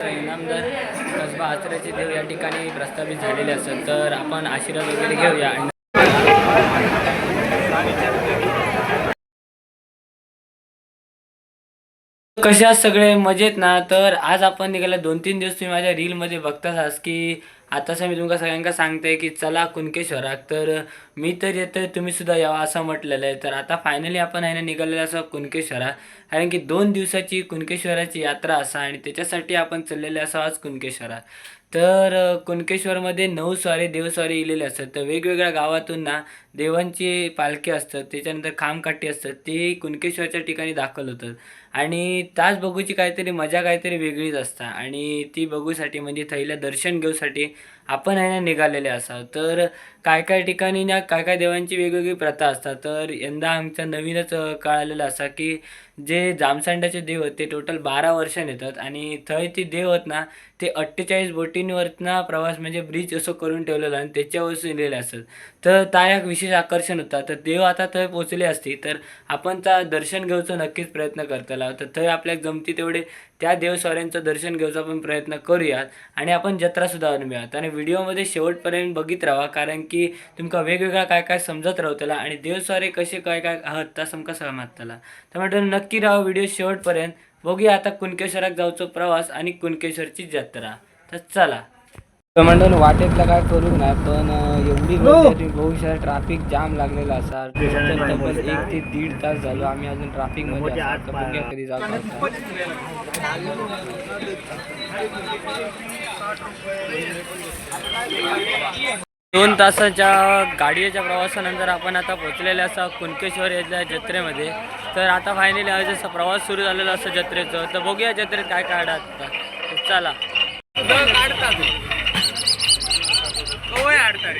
इनामदार कसबा आचऱ्याचे देव या ठिकाणी प्रस्थापित झालेले असेल तर आपण आशीर्वाद वगैरे घेऊया. कशा सगळे मजेत ना? तर आज आपण निघाला दोन तीन दिवस तुम्ही माझ्या रीलमध्ये बघताच की आताच मी तुमका सगळ्यांका सांगते की चला कुणकेश्वराक तर मी तर येतोय तुम्ही सुद्धा यावा असं म्हटलेलं आहे. तर आता फायनली आपण आहे ना निघालेलं असं कुणकेश्वरा. कारण की दोन दिवसाची कुणकेश्वराची यात्रा असा आणि त्याच्यासाठी आपण चाललेले असं आज कुणकेश्वरा. तर कुणकेश्वरमध्ये नऊ स्वारी देवस्वारी इलेले असतात. तर वेगवेगळ्या गावातून ना देवांची पालखी असतात त्याच्यानंतर खामकाठी असतात ते कुणकेश्वरच्या ठिकाणी दाखल होतात. आणि तास बघूची काहीतरी मजा काहीतरी वेगळीच असता. आणि ती बघूसाठी म्हणजे थैलं दर्शन घेऊसाठी आपण आहे ना निघालेले असावं तर काय काय ठिकाणी ना काय काय देवांची वेगवेगळी प्रथा असतात. तर यंदा आमचा नवीनच कळालेलं असा की जे जामसंडाचे देव आहेत ते टोटल बारा वर्षांनी येतात आणि थंय ते देव आहेत ना ते अठ्ठेचाळीस बोटींवरतना प्रवास म्हणजे ब्रिज असं करून ठेवलेलं आणि त्याच्यावर लिहिलेले असतात. तर त्या एक विशेष आकर्षण होता. तर देव आता थंय पोचले असते तर आपण त्या दर्शन घेऊचा नक्कीच प्रयत्न करतला. तर थंय आपल्या जमती तेवढे त्या देवस्वाऱ्यांचं दर्शन घेऊचा आपण प्रयत्न करूयात आणि आपण जत्रासुद्धा अनुभवात आणि व्हिडिओमध्ये शेवटपर्यंत बघित राहा कारण की तुमका वेगवेगळा काय काय समजत राहतला आणि देवस्वारे कसे काय काय आहात ता समका समजतला तर म्हटलं नक्की राहा व्हिडिओ शेवटपर्यंत. बघूया आता कुणकेश्वराक जाऊचो प्रवास आणि कुणकेश्वरची जत्रा. तर चला. मंडळ वाटेतला काय करू नाही पण एवढी शकता ट्रॅफिक जाम लागलेला असा तब्बल एक ते दीड तास झालो आम्ही अजून ट्रॅफिकमध्ये बघूया कधी जातो दोन तासाच्या गाडीच्या प्रवासानंतर आपण आता पोहोचलेले असा कुणकेश्वर याच्या जत्रेमध्ये. तर आता फायनली आज असा प्रवास सुरू झालेला असं जत्रेचं. तर बघूया जत्रेत काय काय अडतात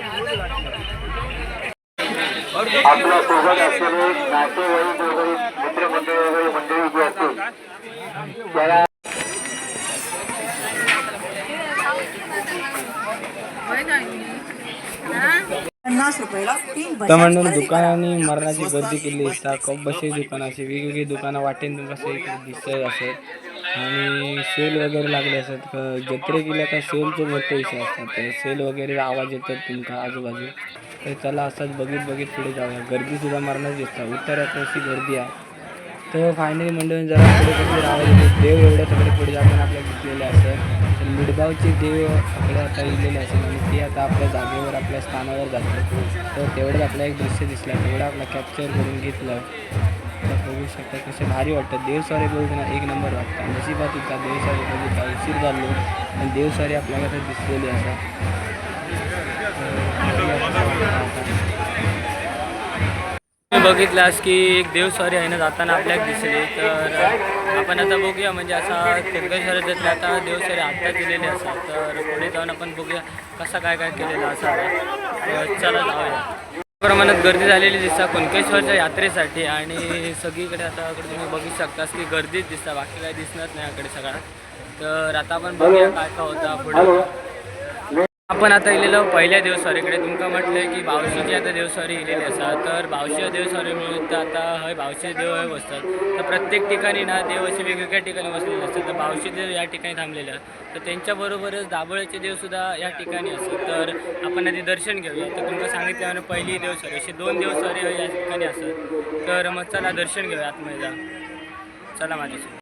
तर चला आपल्यासोबत असलेले नातेवाईक वगैरे मित्रमंडळी वगैरे मंडळी जी असतील त्याला बस म्हणून दुकानांनी मरणाची गर्दी केली असता कप बसे दुकानं अशी वेगवेगळी दुकानं वाटेन तुमका असं दिसत असत आणि सेल वगैरे लागले असतात जत्रे गेल्या का सेलचे मोठे विषय असतात. तर सेल वगैरे आवाज येतात तुमका आजूबाजू. तर चला असंच बघित बघित पुढे जाऊया. गर्दी सुद्धा मरणाच दिसतात उत्तरात अशी गर्दी आहे. तर फायनली मंडळी जरा पुढे कधी आवाज येतो. देव एवढ्या तिकडे पुढे जाताना आपल्याला दिसलेले असतात. मिडगावचे देव आपले आता इलेले असेल आणि ते आता आपल्या जागेवर आपल्या स्थानावर जातात. तर तेवढंच आपलं एक दृश्य दिसलं. तेवढं आपलं कॅप्चर करून घेतलं. तर बघू शकता कसे भारी वाटतं देवस्वारी बघून एक नंबर वाटतं. नशिबात होता देवस्वारी बघितला उशीर झालो आणि देवस्वारी आपल्याला तर दिसलेली असं. बघितलास की एक देवस्वारी आहे ना जाताना आपल्याक दिसली. तर आपण आता बघूया म्हणजे असा कुणकेश्वरात आता देवस्वारी आत्ता केलेले असतात तर पुढे जाऊन आपण बघूया कसा काय काय केलेला तर चला जाऊया. प्रमाणात गर्दी झालेली दिसता कुणकेश्वरच्या यात्रेसाठी आणि सगळीकडे आता तुम्ही बघू शकतास की गर्दीच दिसता बाकी काय दिसणार नाही याकडे सगळा. तर आता आपण बघूया काय काय होता पुढे. आपण आता इलेलो पहिल्या देवस्वारीकडे तुमका म्हटलं की बावशीची आता देवस्वारी इलेली असा तर बावशी देवस्वारी मिळून तर आता हय बावशी देव हय बसतात. तर प्रत्येक ठिकाणी ना देव असे वेगवेगळ्या ठिकाणी बसलेले असतात. तर बावशी देव या ठिकाणी थांबलेले आहेत. तर त्यांच्याबरोबरच दाभोळ्याचे देवसुद्धा या ठिकाणी असतात. तर आपण आधी दर्शन घेऊया. तर तुमका सांगितल्यानं पहिली देवस्वारी अशी दोन देवस्वारी या ठिकाणी असतात. तर मग चला दर्शन घेऊया आतमध्ये जा. चला माझ्यासोबत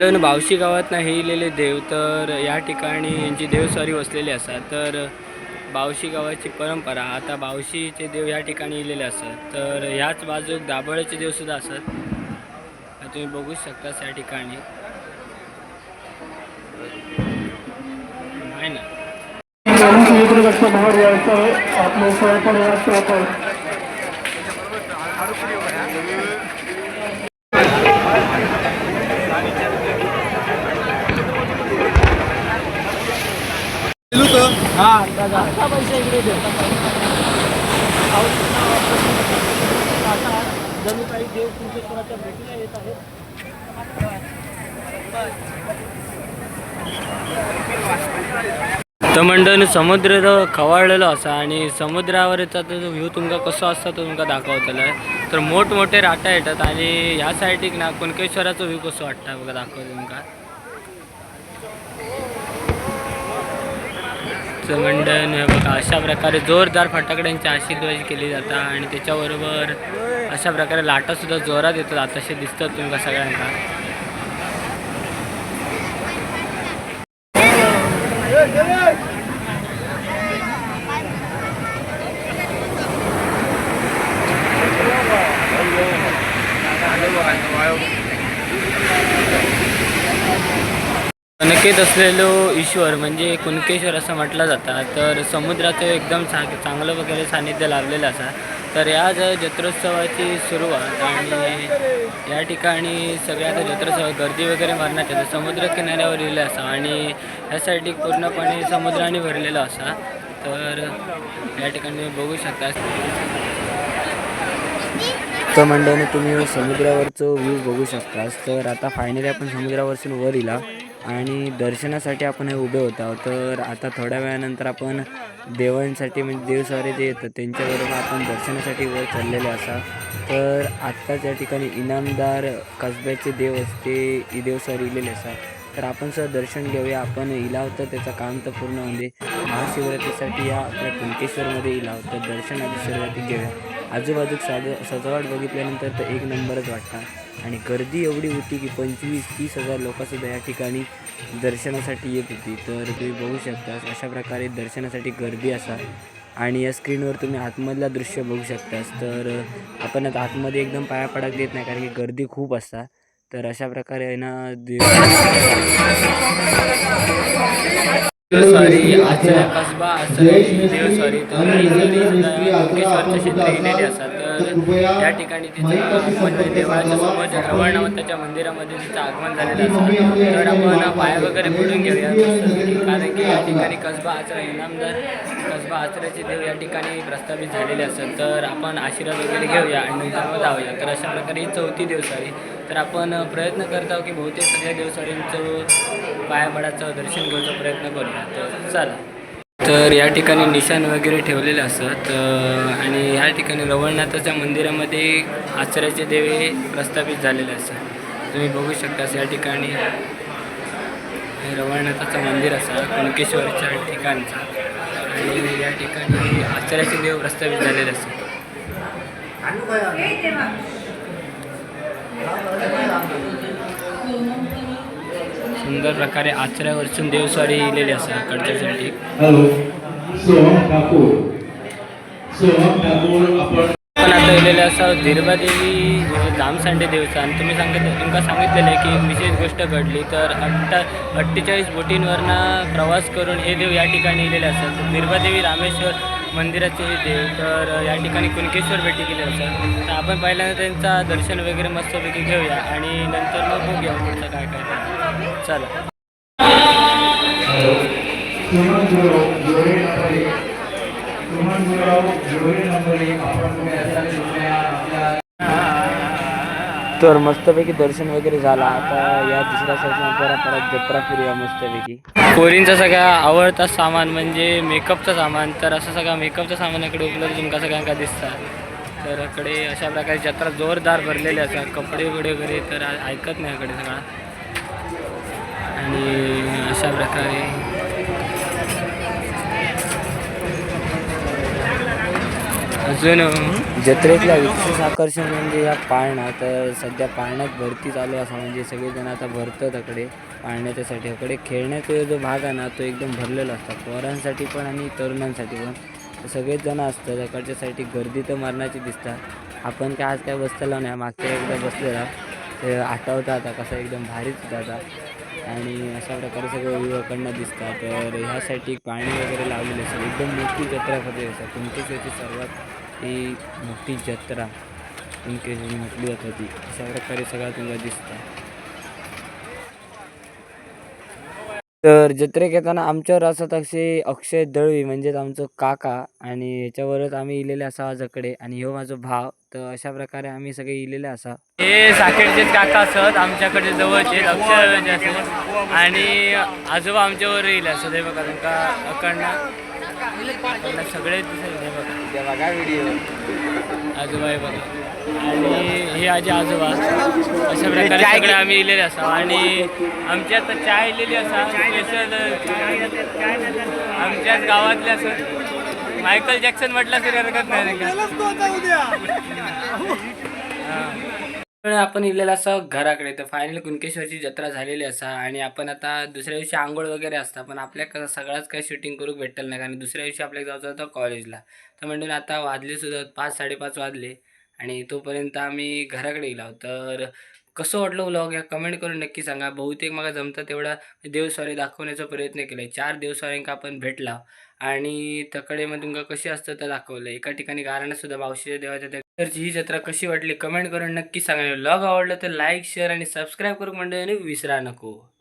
तर बावशी गावात हे इलेले देव तर या ठिकाणी यांची देवस्वारी वसलेली असतात. तर बावशी गावाची परंपरा आता बावशीचे देव या ठिकाणी इलेले असतात. तर ह्याच बाजूक दाभळ्याचे देवसुद्धा असतात. तुम्ही बघू शकता या ठिकाणी. नाही ना? तर मंडळ समुद्र जो खवळलेलो असा आणि समुद्रावरचा तो व्ह्यू तुमका कसो असता तो तुमका दाखवतलो तर मोठमोठे राटा येतात आणि ह्या सायडीक ना कुणकेश्वराचो व्ह्यू कसो वाटता बघा दाखवतो तुमका मंडन हे बघा अशा प्रकारे जोरदार फटाकड्यांची आशीर्वाद केली जाता आणि त्याच्याबरोबर अशा प्रकारे लाटा सुद्धा जोरात येतात. आताशे दिसतात तुमका सगळ्यांना. कणकेत असलेलो ईश्वर म्हणजे कुणकेश्वर असं म्हटलं जातं. तर समुद्राचं एकदम चा चांगलं वगैरे सानिध्य लाभलेलं असा. तर या जत्रोत्सवाची सुरुवात आणि या ठिकाणी सगळ्या आता जत्रोत्सव गर्दी वगैरे मारण्यात येतं. समुद्र किनाऱ्यावर लिहिलं असा आणि यासाठी पूर्णपणे समुद्राने भरलेलं असा. तर या ठिकाणी बघू शकता. तर मंडळाने तुम्ही समुद्रावरचं व्ह्यू बघू शकता. तर आता फायनली आपण समुद्रावरसून वर इला आणि दर्शनासाठी आपण हे उभे होतो तर आता थोड्या वेळानंतर आपण देवांसाठी म्हणजे देवस्वारे जे येतात त्यांच्याबरोबर आपण दर्शनासाठी वर चाललेले असा. तर आत्ताच या ठिकाणी इनामदार कसब्याचे देव असते ही देवस्वारी इलेले असा तर आपण सर दर्शन घेऊया. आपण इला होतं त्याचं काम तर पूर्ण म्हणजे महाशिवरात्रीसाठी या आपल्या कुंकेश्वरमध्ये इला होतं. दर्शन आधी सुरुवाती घेऊया. आजूबाजूक साज सजावट बघितल्यानंतर तर एक नंबरच वाटता. आणि गर्दी एवढी होती की पंचवीस तीस हजार लोकंसुद्धा या ठिकाणी दर्शनासाठी येत होती. तर तुम्ही बघू शकता अशा प्रकारे दर्शनासाठी गर्दी असा. आणि या स्क्रीनवर तुम्ही आतमधला दृश्य बघू शकतास. तर आपण आता आतमध्ये एकदम पाया पडाक देत नाही कारण की गर्दी खूप असता तर अशा प्रकारे आहे ना कसबा देव सॉरी तर त्या ठिकाणी तिचं म्हणजे देवाच्या समोर रवळ नावाच्या मंदिरामध्ये तिचं आगमन झालेलं असतं. तर आपण पाया वगैरे पडून घेऊया मस्तपैकी. कारण की या ठिकाणी कसबा आचरा इनामदार कसबा आचऱ्याचे देव या ठिकाणी प्रस्थापित झालेले असतात. तर आपण आशीर्वाद वगैरे घेऊया आणि जाऊया. तर अशा प्रकारे ही चौथी दिवसाळी तर आपण प्रयत्न करत आहोत की बहुतेक सगळ्या दिवसाळींचं पायापडाचं दर्शन घेऊचा प्रयत्न करूया. तर चला. तर या ठिकाणी निशाण वगैरे ठेवलेले असत आणि या ठिकाणी रवळनाथाच्या मंदिरामध्ये आचार्याचे देव हे प्रस्थापित झालेले असतात. तुम्ही बघू शकता या ठिकाणी हे रवळनाथाचं मंदिर असा कुणकेश्वरच्या ठिकाणचा. आणि या ठिकाणी आचार्याचे देव प्रस्थापित झालेले असतात. सुंदर प्रकारे आचऱ्यावरसून देवस्वारी इलेली असतात कडच्यासाठी. हॅलो सोहम ठाकूर. सोहम ठाकूर आपण पण आता इलेले असं धीरबादेवी दामसांडे देवस्थान. तुम्ही सांगितलं तुमका सांगितलेलं आहे की विशेष गोष्ट घडली तर अठ्ठा अठ्ठेचाळीस बोटींवरनं प्रवास करून हे देव या ठिकाणी इलेले असतात धीरबादेवी रामेश्वर मंदिराचे हे देव तर या ठिकाणी कुणकेश्वर भेटी केले असतात तर आपण पहिल्यांदा त्यांचा दर्शन वगैरे मस्तपैकी घेऊया आणि नंतर मग बघूया पुढचं काय काय चला. सुमन सुमन तर मस्तपैकी दर्शन वगैरे झाला. आता या दुसऱ्या साईडला परत परत जत्रा फिरूया मस्तपैकी. पोरींचा सगळा आवडता सामान म्हणजे मेकअपचं सामान. तर असं सगळं मेकअपचं सामानाकडे उपलब्ध तुमका सगळ्यांका दिसतात तर इकडे अशा प्रकारे जत्रा जोरदार भरलेली असतात कपडे वगैरे वगैरे तर ऐकत नाही इकडे सगळा. आणि अशा प्रकारे अजून जत्रेतला विशेष आकर्षण म्हणजे या पाळणा. तर सध्या पाळण्यात भरती चालू असा म्हणजे सगळेजण आता भरतात तकडे पाळण्याच्यासाठी इकडे खेळण्याचा जो भाग आहे ना तो एकदम भरलेला असतो. पोरांसाठी पण आणि तरुणांसाठी पण. सगळेच जण असतात इकडच्यासाठी गर्दी तर मरणाची दिसतात. आपण काय आज काय बसलेलो नाही मागच्या एकदा बसलेला. ते आठवतं आता कसं एकदम भारीच होता आता. आणि अशा प्रकारे सगळं विवाकडनं दिसतात. तर ह्यासाठी पाणी वगैरे लावलेले असतात एकदम मोठी जत्रा भरलेली असतात कुणकेश्वरची सर्वात ही मोठी जत्रा कुणकेश म्हटली जाता ती अशा प्रकारे सगळं तुम्हाला दिसतं. तर जत्रेक येताना आमच्यावर असत असे अक्षय दळवी म्हणजेच आमचं काका आणि याच्यावरच आम्ही इलेले असा आजकडे आणि ह्यो माझो भाव तर अशा प्रकारे आम्ही सगळे इलेले असा. हे साखेडचेच काका असत आमच्याकडे जवळचे अक्षय दळवीचे असत आणि आजोबा आमच्यावर येईल असं ते बघा तुमका अकडनं अकडनं सगळे हे बघा. बघा व्हिडिओ आजोबा हे बघा. आणि हे आजी आजोबा. अशा प्रकारे सगळे आम्ही इलेले असा. आणि आमच्या आता चाय इलेली असा. स्पेशल आमच्याच गावातले असं मायकल जॅक्सन म्हटलं तरी हरकत नाही पण आपण इलेला असा घराकडे तर फायनली कुणकेश्वरची जत्रा झालेली असा आणि आपण आता दुसऱ्या दिवशी आंघोळ वगैरे असता पण आपल्या कसं सगळंच काही शूटिंग करूक भेटलं नाही कारण दुसऱ्या दिवशी आपल्याला जायचं होतं कॉलेजला तर म्हणजे आता वाजले सुद्धा पाच साडेपाच वाजले आणि तोपर्यंत आम्ही घराकडे गेलो. तर कसं वाटलं व्लॉग या कमेंट करून नक्की सांगा. बहुतेक मला जमतं तेवढा देवस्वारी दाखवण्याचा प्रयत्न केला चार देवस्वारींका आपण भेटला. आणि तकडे मग तुमका कशी असतं ते दाखवलं एका ठिकाणी गारणं सुद्धा बावशीच्या देवाच्या त्या तर ही जत्रा कशी वाटली कमेंट करून नक्की सांगा. लॉग आवडलं तर लाईक शेअर आणि सबस्क्राईब करू म्हणजे विसरा नको.